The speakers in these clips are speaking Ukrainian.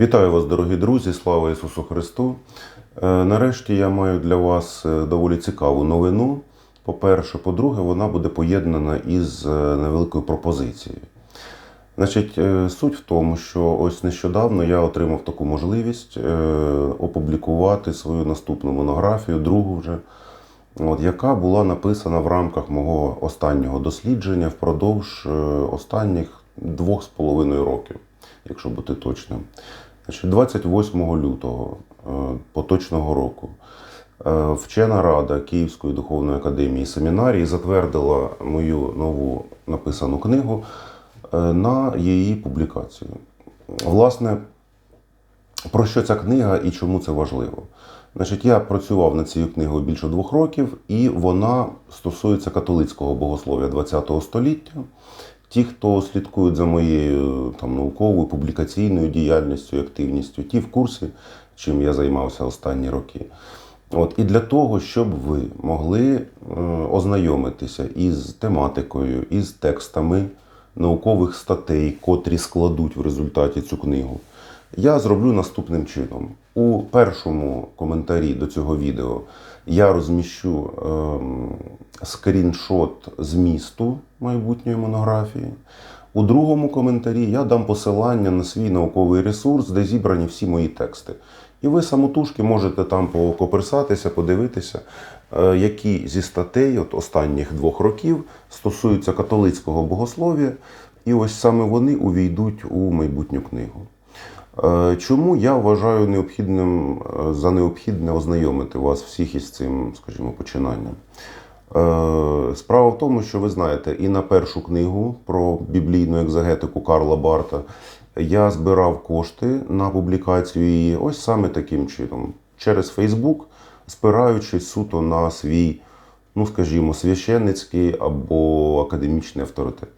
Вітаю вас, дорогі друзі! Слава Ісусу Христу! Е, Нарешті я маю для вас е, доволі цікаву новину. По-перше, по-друге, вона буде поєднана із е, невеликою пропозицією. Значить, суть в тому, що ось нещодавно я отримав таку можливість опублікувати свою наступну монографію, другу вже, от, яка була написана в рамках мого останнього дослідження впродовж останніх двох з половиною років, якщо бути точним. Значить, 28 лютого е, поточного року е, вчена рада Київської духовної академії семінарії затвердила мою нову написану книгу е, на її публікацію. Власне, про що ця книга і чому це важливо? Значить, я працював над цією книгою більше двох років, і вона стосується католицького богослов'я ХХ століття. Ті, хто слідкують за моєю там, науковою, публікаційною діяльністю активністю, ті в курсі, чим я займався останні роки. От, і для того, щоб ви могли е, ознайомитися із тематикою, із текстами наукових статей, котрі складуть в результаті цю книгу, я зроблю наступним чином. У першому коментарі до цього відео я розміщу ем, скріншот змісту майбутньої монографії. У другому коментарі я дам посилання на свій науковий ресурс, де зібрані всі мої тексти. І ви самотужки можете там покоперсатися, подивитися, е, які зі статей от останніх двох років стосуються католицького богослов'я, і ось саме вони увійдуть у майбутню книгу. Е, Чому я вважаю необхідним е, за необхідне ознайомити вас всіх із цим, скажімо, починанням? Е, Справа в тому, що ви знаєте, і на першу книгу про біблійну екзегетику Карла Барта я збирав кошти на публікацію її ось саме таким чином, через Фейсбук, спираючись суто на свій, ну скажімо, священницький або академічний авторитет.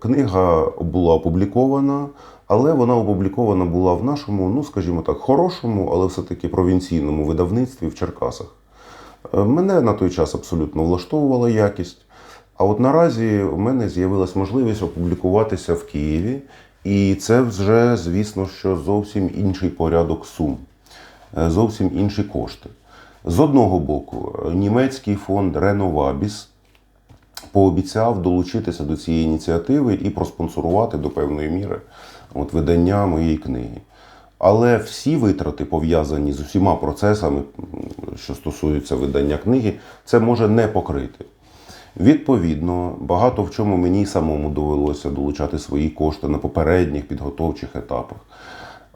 Книга була опублікована, але вона опублікована була в нашому, ну скажімо так, хорошому, але все-таки провінційному видавництві в Черкасах. Е, Мене на той час абсолютно влаштовувала якість. А от наразі у мене з'явилась можливість опублікуватися в Києві, і це вже, звісно, що зовсім інший порядок сум, е, зовсім інші кошти. З одного боку, е, німецький фонд Реновабіс пообіцяв долучитися до цієї ініціативи і проспонсорувати до певної міри от, видання моєї книги. Але всі витрати, пов'язані з усіма процесами, що стосуються видання книги, це може не покрити. Відповідно, багато в чому мені самому довелося долучати свої кошти на попередніх підготовчих етапах.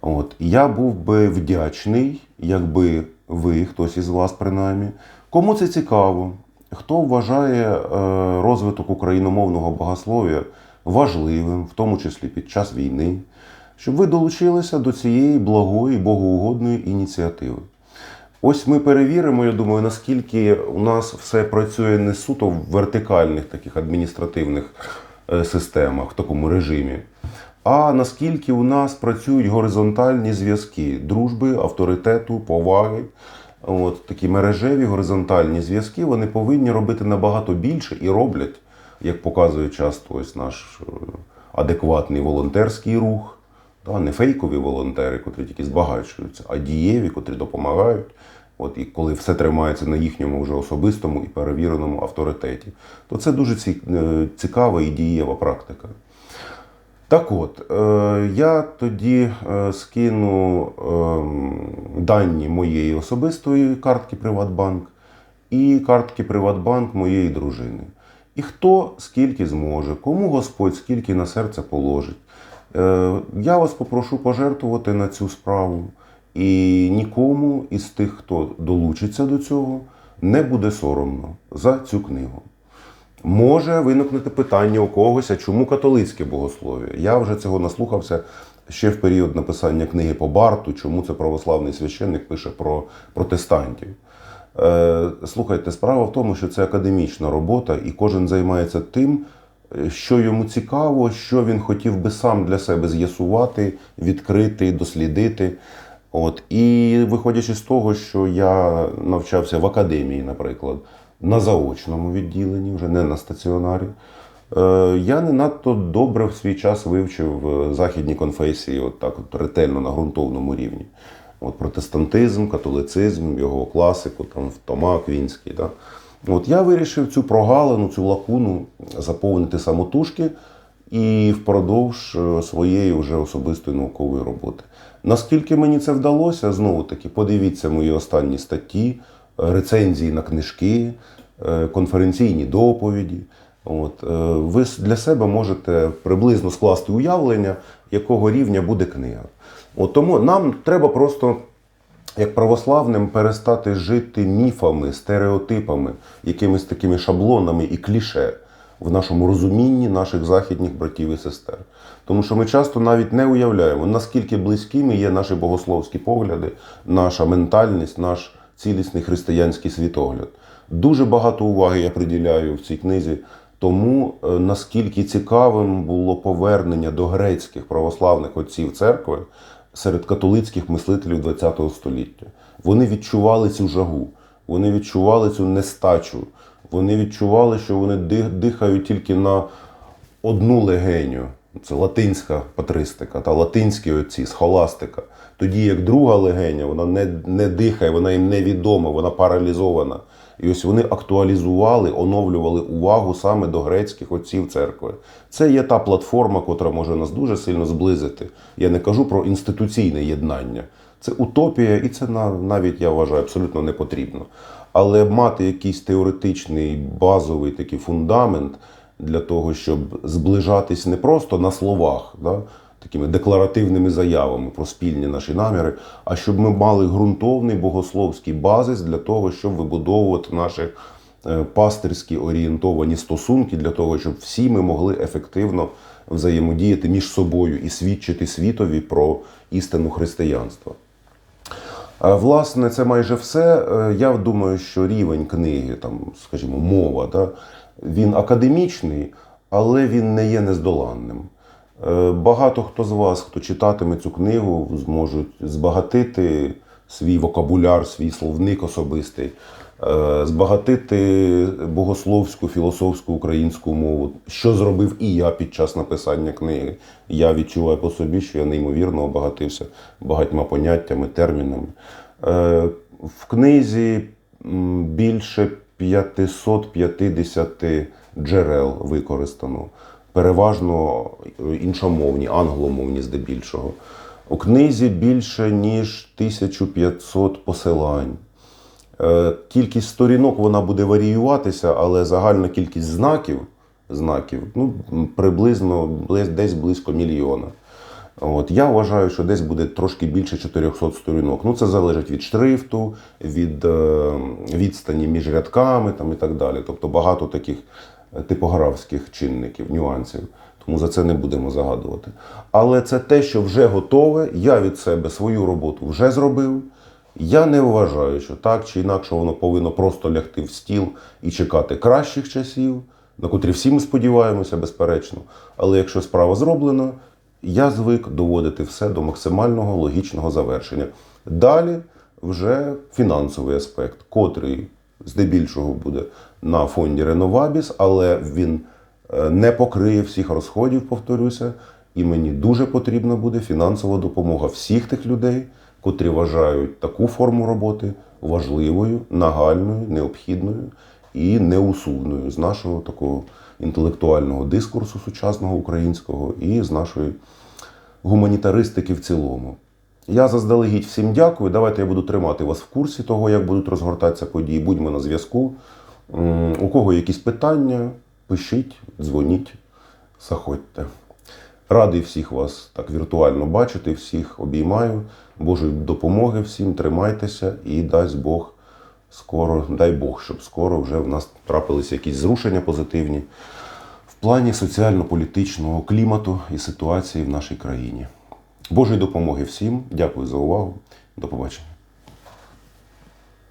От я був би вдячний, якби ви, хтось із вас принаймні, кому це цікаво, хто вважає е, розвиток україномовного богослов'я важливим, в тому числі під час війни, щоб ви долучилися до цієї благої, богоугодної ініціативи. Ось ми перевіримо, я думаю, наскільки у нас все працює не суто в вертикальних таких адміністративних е, системах, в такому режимі, а наскільки у нас працюють горизонтальні зв'язки дружби, авторитету, поваги. От такі мережеві горизонтальні зв'язки вони повинні робити набагато більше і роблять, як показує часто ось наш е, адекватний волонтерський рух. Та, не фейкові волонтери, котрі тільки збагачуються, а дієві, котрі допомагають. От і коли все тримається на їхньому вже особистому і перевіреному авторитеті, то це дуже е, цікава і дієва практика. Так от, е, я тоді е, скину ем, дані моєї особистої картки Приватбанк і картки Приватбанк моєї дружини. І хто скільки зможе, кому Господь скільки на серце положить. Е, Я вас попрошу пожертвувати на цю справу, і нікому із тих, хто долучиться до цього, не буде соромно за цю книгу. Може виникнути питання у когось, а чому католицьке богослов'я? Я вже цього наслухався ще в період написання книги по Барту, чому це православний священник пише про протестантів. Е, Слухайте, справа в тому, що це академічна робота, і кожен займається тим, що йому цікаво, що він хотів би сам для себе з'ясувати, відкрити, дослідити. От. І виходячи з того, що я навчався в академії, наприклад, на заочному відділенні, вже не на стаціонарі. Е, Я не надто добре в свій час вивчив е, західні конфесії, от так от ретельно на ґрунтовному рівні. От протестантизм, католицизм, його класику, там Тома Квінський. Да? От я вирішив цю прогалину, цю лакуну заповнити самотужки і впродовж е, своєї вже особистої наукової роботи. Наскільки мені це вдалося, знову таки, подивіться мої останні статті, рецензії на книжки, е, конференційні доповіді. От, е, ви для себе можете приблизно скласти уявлення, якого рівня буде книга. От тому нам треба просто як православним перестати жити міфами, стереотипами, якимись такими шаблонами і кліше в нашому розумінні наших західних братів і сестер. Тому що ми часто навіть не уявляємо, наскільки близькими є наші богословські погляди, наша ментальність, наш цілісний християнський світогляд. Дуже багато уваги я приділяю в цій книзі тому, е, наскільки цікавим було повернення до грецьких православних отців церкви серед католицьких мислителів ХХ століття. Вони відчували цю жагу, вони відчували цю нестачу, вони відчували, що вони дихають тільки на одну легеню. Це латинська патристика та латинські отці, схоластика. Тоді як друга легеня, вона не, не дихає, вона їм невідома, вона паралізована. І ось вони актуалізували, оновлювали увагу саме до грецьких отців церкви. Це є та платформа, котра може нас дуже сильно зблизити. Я не кажу про інституційне єднання. Це утопія, і це на- навіть я вважаю абсолютно не потрібно. Але мати якийсь теоретичний базовий такий фундамент для того, щоб зближатись не просто на словах, да, такими декларативними заявами про спільні наші наміри, а щоб ми мали ґрунтовний богословський базис для того, щоб вибудовувати наші е, пастирські орієнтовані стосунки, для того, щоб всі ми могли ефективно взаємодіяти між собою і свідчити світові про істину християнства. Е, Власне, це майже все. Е, Я думаю, що рівень книги, там, скажімо, мова, да, він академічний, але він не є нездоланним. Е, Багато хто з вас, хто читатиме цю книгу, зможуть збагатити свій вокабуляр, свій словник особистий, е, збагатити богословську, філософську українську мову, що зробив і я під час написання книги. Я відчуваю по собі, що я неймовірно обагатився багатьма поняттями, термінами. Е, В книзі більше 550 джерел використано, переважно е, іншомовні, англомовні здебільшого. У книзі більше ніж 1500 посилань. Е, Кількість сторінок вона буде варіюватися, але загальна кількість знаків, знаків ну, приблизно десь близько мільйона. От, я вважаю, що десь буде трошки більше 400 сторінок. Ну, це залежить від шрифту, від е, відстані між рядками там, і так далі. Тобто багато таких типографських чинників, нюансів. Тому за це не будемо загадувати. Але це те, що вже готове. Я від себе свою роботу вже зробив. Я не вважаю, що так чи інакше воно повинно просто лягти в стіл і чекати кращих часів, на котрі всі ми сподіваємося, безперечно. Але якщо справа зроблена, я звик доводити все до максимального логічного завершення. Далі вже фінансовий аспект, котрий здебільшого буде на фонді Реновабіс, але він е, не покриє всіх розходів, повторюся. І мені дуже потрібна буде фінансова допомога всіх тих людей, котрі вважають таку форму роботи важливою, нагальною, необхідною і неусунною з нашого такого інтелектуального дискурсу сучасного українського і з нашої гуманітаристики в цілому. Я заздалегідь всім дякую. Давайте я буду тримати вас в курсі того, як будуть розгортатися події. Будьмо на зв'язку. У кого якісь питання, пишіть, дзвоніть, заходьте. Радий всіх вас так віртуально бачити, всіх обіймаю. Божої допомоги всім, тримайтеся і дасть Бог скоро, дай Бог, щоб скоро вже в нас трапилися якісь зрушення позитивні в плані соціально-політичного клімату і ситуації в нашій країні. Божої допомоги всім. Дякую за увагу. До побачення.